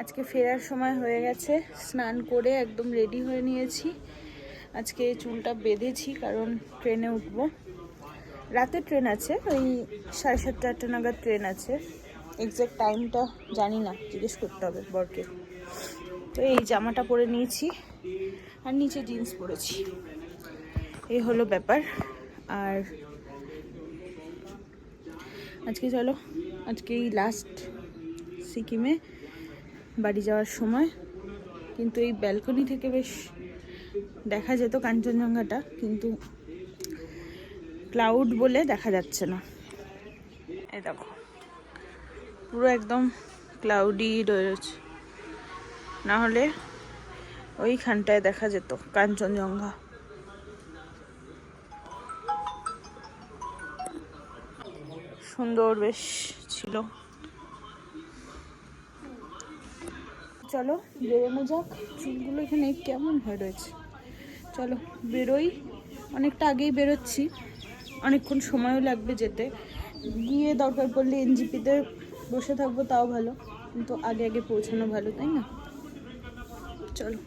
আজকে ফেরার সময় হয়ে গেছে। স্নান করে একদম রেডি হয়ে নিয়েছি। আজকে চুলটা বেঁধেছি, কারণ ট্রেনে উঠবো। রাতে ট্রেন আছে, ওই সাড়ে সাতটা আটটা নাগাদ ট্রেন আছে। এক্সাক্ট টাইমটা জানি না, জিজ্ঞেস করতে হবে বরকে। তো এই জামাটা পরে নিয়েছি, আর নিচে জিন্স পরেছি। এই হলো ব্যাপার। আর আজকে চলো আজকে এই লাস্ট সিকিমে। বাড়ি যাওয়ার সময়। কিন্তু এই ব্যালকনি থেকে বেশ দেখা যেত কাঞ্চনজঙ্ঘাটা, কিন্তু ক্লাউড বলে দেখা যাচ্ছে না। এই দেখো, পুরো একদম ক্লাউডি রয়েছে। না হলে ওইখানটায় দেখা যেত কাঞ্চনজঙ্ঘা। সুন্দর বেশ ছিল। চলো, বেরোনো যাক। চুলগুলো এখানে কেমন হয়ে রয়েছে? চলো, বেরোই। অনেকটা আগেই বেরোচ্ছি। অনেকক্ষণ সময়ও লাগবে যেতে। গিয়ে দরকার পড়লে এনজিপিতে বসে থাকব, তাও ভালো। কিন্তু আগে আগে পৌঁছানো ভালো, তাই না? চলো।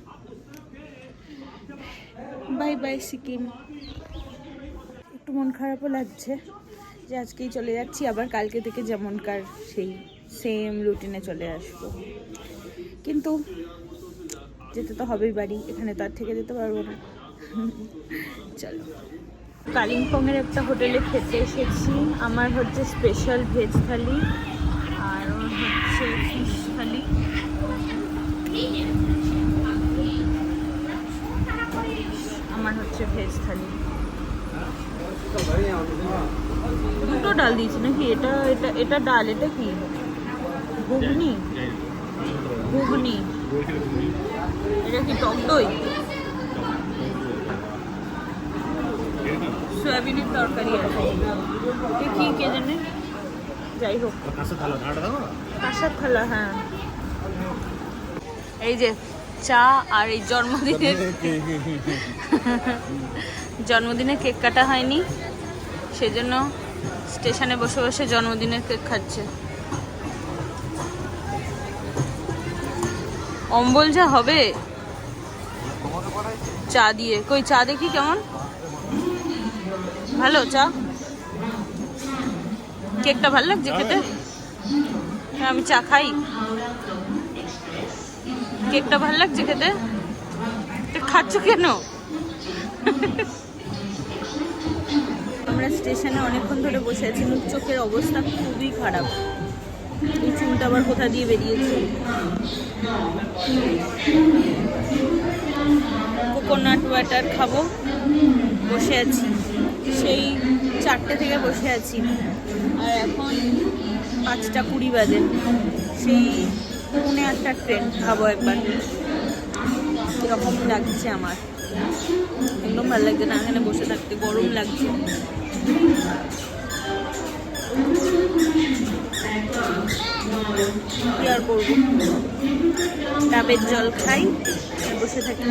Bye bye, Sikkim. একটু মন খারাপও লাগছে যে আজকেই চলে যাচ্ছি, আবার কালকে থেকে যেমনকার সেই সেম রুটিনে চলে আসব। কিন্তু যেতে তো হবেই বাড়ি, এখানে তার থেকে যেতে পারব না। চলো। কালিম্পংয়ের একটা হোটেলে খেতে এসেছি। আমার হচ্ছে স্পেশাল ভেজ থালি, আর হচ্ছে ফিশ থালি। আমার হচ্ছে ভেজ থালি। দুটো ডাল দিয়েছি নাকি? এটা এটা এটা ডাল, এটা কি? ঘুগনি? ঘুগনি। এটা কি টক দই? সয়াবিনের তরকারি আছে এ কি, কে জানে? যাই হোক। কাঁসার থালা হ্যাঁ। এই যে চা আর এই জন্মদিনের জন্মদিনে কেক কাটা হয়নি, সেজন্য স্টেশনে বসে বসে জন্মদিনের কেক খাচ্ছে। অম্বল যা হবে। চা দিয়ে। কই চা দেখি কেমন? ভালো চা? কেকটা ভালো লাগছে খেতে? হ্যাঁ, আমি চা খাই। কেকটা ভালো লাগছে খেতে? খাচ্ছ কেন? আমরা স্টেশনে অনেকক্ষণ ধরে বসে আছি। মুখ চোখের অবস্থা খুবই খারাপ। এই চুলটা আবার কোথা দিয়ে বেরিয়েছে? কোকোনাট ওয়াটার খাব। বসে আছি। সেই চারটে থেকে বসে আছি। আর এখন পাঁচটা কুড়ি বাজে। সেই পৌনে আটটা ট্রেন খাব একবার। কীরকম লাগছে আমার। একদম ভালো লাগছে না। এখানে বসে থাকতে গরম লাগছে। কি ডাবের জল খাই, বসে থাকি।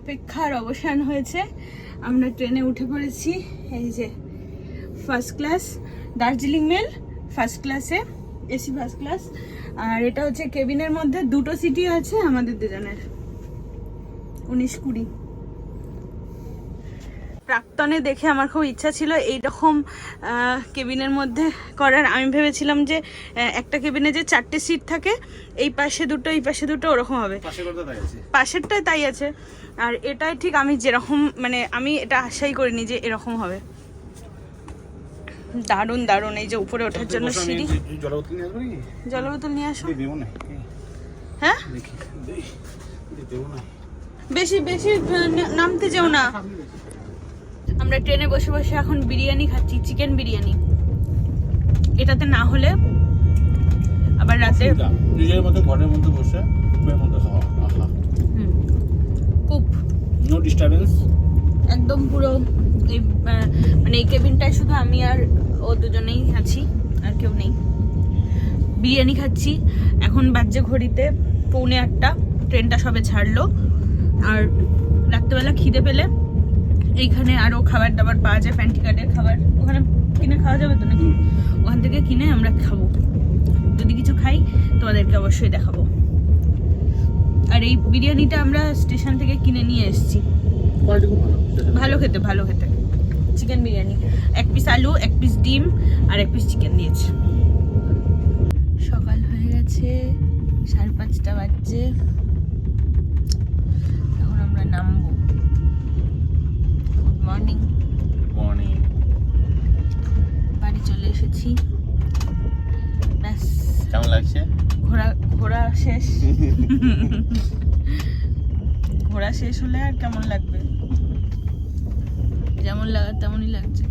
অপেক্ষার অবসান হয়েছে। আমরা ট্রেনে উঠে পড়েছি। এই যে first class Darjeeling mail first ক্লাসে এসি ফার্স্ট ক্লাস আর এটা হচ্ছে কেবিনের মধ্যে দুটো সিটি আছে আমাদের দুজনের। উনিশ কুড়ি। প্রাক্তনে দেখে আমার খুব ইচ্ছা ছিল এইরকম কেবিনের মধ্যে করার। আমি ভেবেছিলাম যে একটা কেবিনে যে চারটে সিট থাকে এই পাশে দুটো এই পাশে দুটো ওরকম হবে। পাশেরটায় তাই আছে। আর এটাই ঠিক আমি যেরকম মানে আমি এটা আশাই করিনি যে এরকম হবে। দারুণ দারুণ এই যে উপরে ওঠার জন্য সিঁড়ি। জলবোতল নিয়ে জল বোতল নিয়ে আসো। হ্যাঁ? বেশি বেশি নামতে যেও না। আমরা ট্রেনে বসে বসে এখন বিরিয়ানি খাচ্ছি চিকেন বিরিয়ানি। এটাতে না হলে আবার রাতে নিজের মতো ঘরের মধ্যে বসে কুপের মধ্যে খাওয়া। আহা। হুম, কুপ। নো ডিস্টারবেন্স একদম পুরো এই মানে এই কেবিনটায় শুধু আমি আর ও দুজনেই আছি আর কেউ নেই। বিরিয়ানি খাচ্ছি। এখন বাজছে ঘড়িতে পৌনে আটটা। ট্রেনটা সবে ছাড়লো। আর রাত্রেবেলা খিদে পেলে এইখানে আরও খাবার দাবার পাওয়া যায় প্যান্টি কার্ডের খাবার। ওখানে কিনে খাওয়া যাবে তো নাকি? ওখান থেকে কিনে আমরা খাব। যদি কিছু খাই তোমাদেরকে অবশ্যই দেখাবো। আর এই বিরিয়ানিটা আমরা স্টেশন থেকে কিনে নিয়ে এসেছি। ভালো ভালো খেতে ভালো খেতে। চিকেন বিরিয়ানি। এক পিস আলু এক পিস ডিম আর এক পিস চিকেন দিয়েছে। সকাল হয়ে গেছে সাড়ে পাঁচটা বাজছে। এখন আমরা নামবো গুড মর্নিং মর্নিং বাড়ি চলে এসেছি ব্যাস। কেমন লাগছে? ঘোরা ঘোরা শেষ। ঘোরা শেষ হলে আর কেমন লাগবে? যেমন লাগার তেমনই লাগছে।